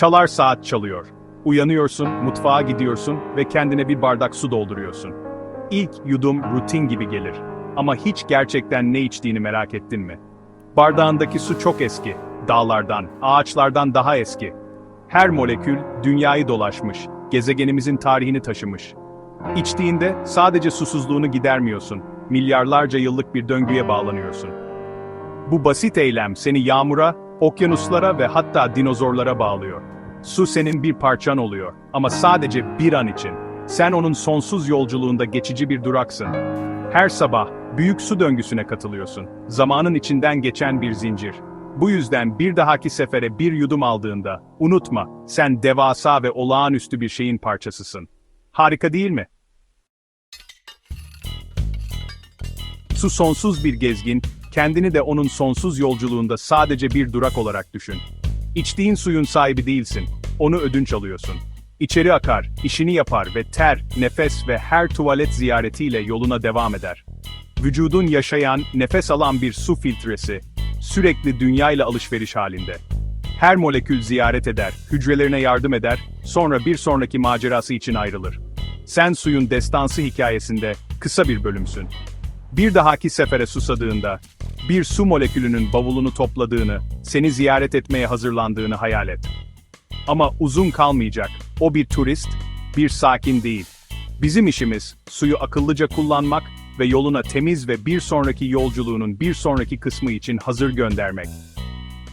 Çalar saat çalıyor. Uyanıyorsun, mutfağa gidiyorsun ve kendine bir bardak su dolduruyorsun. İlk yudum rutin gibi gelir. Ama hiç gerçekten ne içtiğini merak ettin mi? Bardağındaki su çok eski. Dağlardan, ağaçlardan daha eski. Her molekül dünyayı dolaşmış, gezegenimizin tarihini taşımış. İçtiğinde sadece susuzluğunu gidermiyorsun, milyarlarca yıllık bir döngüye bağlanıyorsun. Bu basit eylem seni yağmura, okyanuslara ve hatta dinozorlara bağlıyor. Su senin bir parçan oluyor ama sadece bir an için. Sen onun sonsuz yolculuğunda geçici bir duraksın. Her sabah büyük su döngüsüne katılıyorsun. Zamanın içinden geçen bir zincir. Bu yüzden bir dahaki sefere bir yudum aldığında unutma, sen devasa ve olağanüstü bir şeyin parçasısın. Harika değil mi? Su sonsuz bir gezgin, kendini de onun sonsuz yolculuğunda sadece bir durak olarak düşün. İçtiğin suyun sahibi değilsin, onu ödünç alıyorsun. İçeri akar, işini yapar ve ter, nefes ve her tuvalet ziyaretiyle yoluna devam eder. Vücudun yaşayan, nefes alan bir su filtresi, sürekli dünyayla alışveriş halinde. Her molekül ziyaret eder, hücrelerine yardım eder, sonra bir sonraki macerası için ayrılır. Sen suyun destansı hikayesinde kısa bir bölümsün. Bir dahaki sefere susadığında, bir su molekülünün bavulunu topladığını, seni ziyaret etmeye hazırlandığını hayal et. Ama uzun kalmayacak, o bir turist, bir sakin değil. Bizim işimiz, suyu akıllıca kullanmak ve yoluna temiz ve bir sonraki yolculuğunun bir sonraki kısmı için hazır göndermek.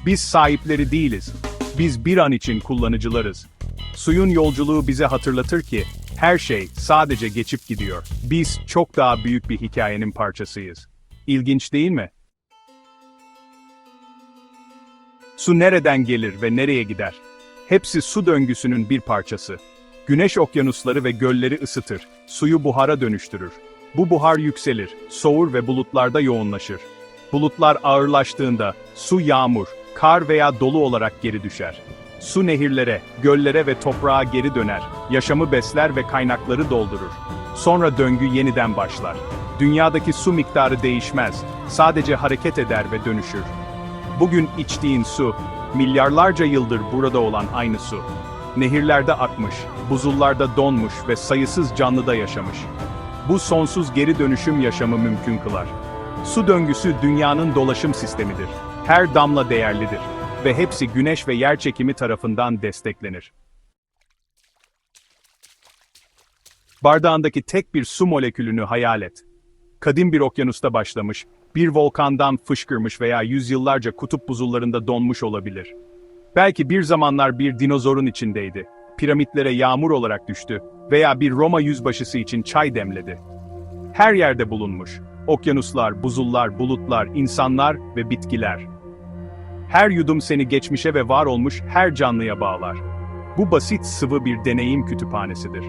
Biz sahipleri değiliz, biz bir an için kullanıcılarız. Suyun yolculuğu bize hatırlatır ki, her şey sadece geçip gidiyor. Biz çok daha büyük bir hikayenin parçasıyız. İlginç değil mi? Su nereden gelir ve nereye gider? Hepsi su döngüsünün bir parçası. Güneş okyanusları ve gölleri ısıtır, suyu buhara dönüştürür. Bu buhar yükselir, soğur ve bulutlarda yoğunlaşır. Bulutlar ağırlaştığında su yağmur, kar veya dolu olarak geri düşer. Su nehirlere, göllere ve toprağa geri döner, yaşamı besler ve kaynakları doldurur. Sonra döngü yeniden başlar. Dünyadaki su miktarı değişmez, sadece hareket eder ve dönüşür. Bugün içtiğin su, milyarlarca yıldır burada olan aynı su. Nehirlerde akmış, buzullarda donmuş ve sayısız canlıda yaşamış. Bu sonsuz geri dönüşüm yaşamı mümkün kılar. Su döngüsü dünyanın dolaşım sistemidir. Her damla değerlidir ve hepsi güneş ve yer çekimi tarafından desteklenir. Bardağındaki tek bir su molekülünü hayal et. Kadim bir okyanusta başlamış, bir volkandan fışkırmış veya yüzyıllarca kutup buzullarında donmuş olabilir. Belki bir zamanlar bir dinozorun içindeydi, piramitlere yağmur olarak düştü veya bir Roma yüzbaşısı için çay demledi. Her yerde bulunmuş, okyanuslar, buzullar, bulutlar, insanlar ve bitkiler. Her yudum seni geçmişe ve var olmuş her canlıya bağlar. Bu basit sıvı bir deneyim kütüphanesidir.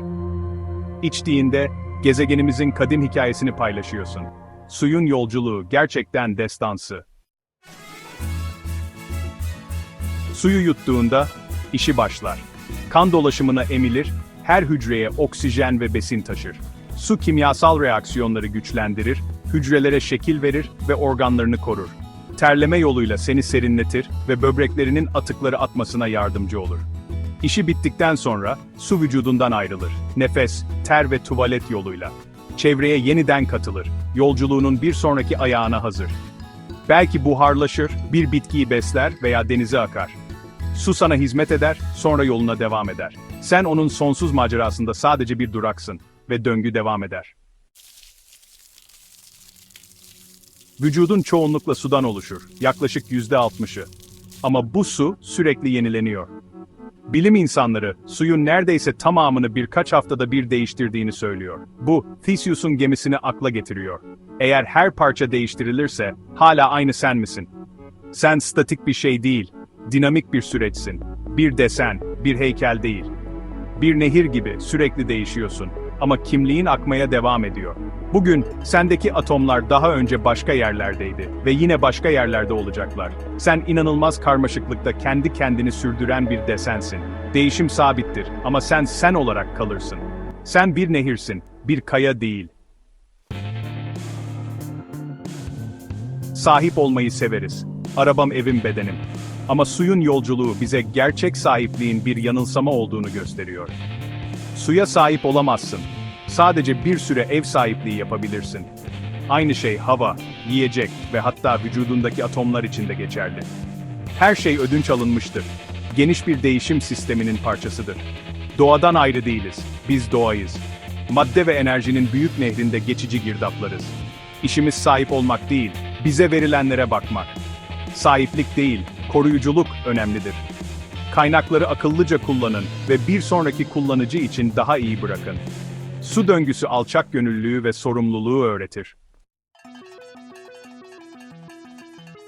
İçtiğinde, gezegenimizin kadim hikayesini paylaşıyorsun. Suyun yolculuğu gerçekten destansı. Suyu yuttuğunda, işi başlar. Kan dolaşımına emilir, her hücreye oksijen ve besin taşır. Su kimyasal reaksiyonları güçlendirir, hücrelere şekil verir ve organlarını korur. Terleme yoluyla seni serinletir ve böbreklerinin atıkları atmasına yardımcı olur. İşi bittikten sonra su vücudundan ayrılır. Nefes, ter ve tuvalet yoluyla. Çevreye yeniden katılır. Yolculuğunun bir sonraki ayağına hazır. Belki buharlaşır, bir bitkiyi besler veya denize akar. Su sana hizmet eder, sonra yoluna devam eder. Sen onun sonsuz macerasında sadece bir duraksın ve döngü devam eder. Vücudun çoğunlukla sudan oluşur, yaklaşık yüzde altmışı. Ama bu su sürekli yenileniyor. Bilim insanları, suyun neredeyse tamamını birkaç haftada bir değiştirdiğini söylüyor. Bu, Theseus'un gemisini akla getiriyor. Eğer her parça değiştirilirse, hala aynı sen misin? Sen statik bir şey değil, dinamik bir süreçsin. Bir desen, bir heykel değil. Bir nehir gibi sürekli değişiyorsun. Ama kimliğin akmaya devam ediyor. Bugün, sendeki atomlar daha önce başka yerlerdeydi ve yine başka yerlerde olacaklar. Sen inanılmaz karmaşıklıkta kendi kendini sürdüren bir desensin. Değişim sabittir ama sen sen olarak kalırsın. Sen bir nehirsin, bir kaya değil. Sahip olmayı severiz. Arabam evim bedenim. Ama suyun yolculuğu bize gerçek sahipliğin bir yanılsama olduğunu gösteriyor. Suya sahip olamazsın. Sadece bir süre ev sahipliği yapabilirsin. Aynı şey hava, yiyecek ve hatta vücudundaki atomlar için de geçerli. Her şey ödünç alınmıştır. Geniş bir değişim sisteminin parçasıdır. Doğadan ayrı değiliz. Biz doğayız. Madde ve enerjinin büyük nehrinde geçici girdaplarız. İşimiz sahip olmak değil, bize verilenlere bakmak. Sahiplik değil, koruyuculuk önemlidir. Kaynakları akıllıca kullanın ve bir sonraki kullanıcı için daha iyi bırakın. Su döngüsü alçak gönüllülüğü ve sorumluluğu öğretir.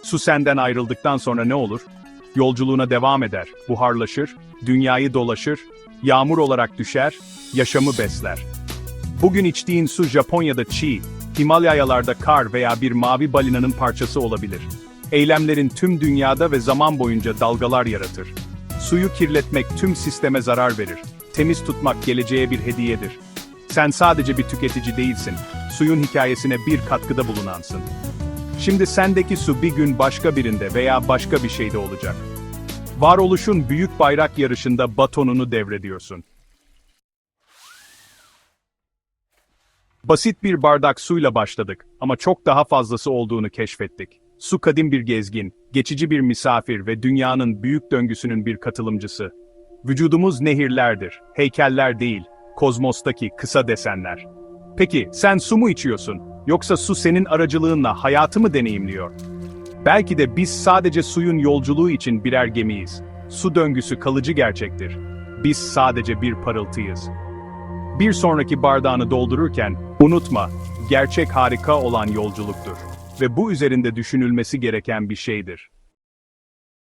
Su senden ayrıldıktan sonra ne olur? Yolculuğuna devam eder, buharlaşır, dünyayı dolaşır, yağmur olarak düşer, yaşamı besler. Bugün içtiğin su Japonya'da çiğ, Himalayalarda kar veya bir mavi balinanın parçası olabilir. Eylemlerin tüm dünyada ve zaman boyunca dalgalar yaratır. Suyu kirletmek tüm sisteme zarar verir. Temiz tutmak geleceğe bir hediyedir. Sen sadece bir tüketici değilsin. Suyun hikayesine bir katkıda bulunansın. Şimdi sendeki su bir gün başka birinde veya başka bir şeyde olacak. Varoluşun büyük bayrak yarışında batonunu devrediyorsun. Basit bir bardak suyla başladık ama çok daha fazlası olduğunu keşfettik. Su kadim bir gezgin, geçici bir misafir ve dünyanın büyük döngüsünün bir katılımcısı. Vücudumuz nehirlerdir, heykeller değil, kozmostaki kısa desenler. Peki sen su mu içiyorsun? Yoksa su senin aracılığınla hayatı mı deneyimliyor? Belki de biz sadece suyun yolculuğu için birer gemiyiz. Su döngüsü kalıcı gerçektir. Biz sadece bir parıltıyız. Bir sonraki bardağını doldururken, unutma, gerçek harika olan yolculuktur. Ve bu üzerinde düşünülmesi gereken bir şeydir.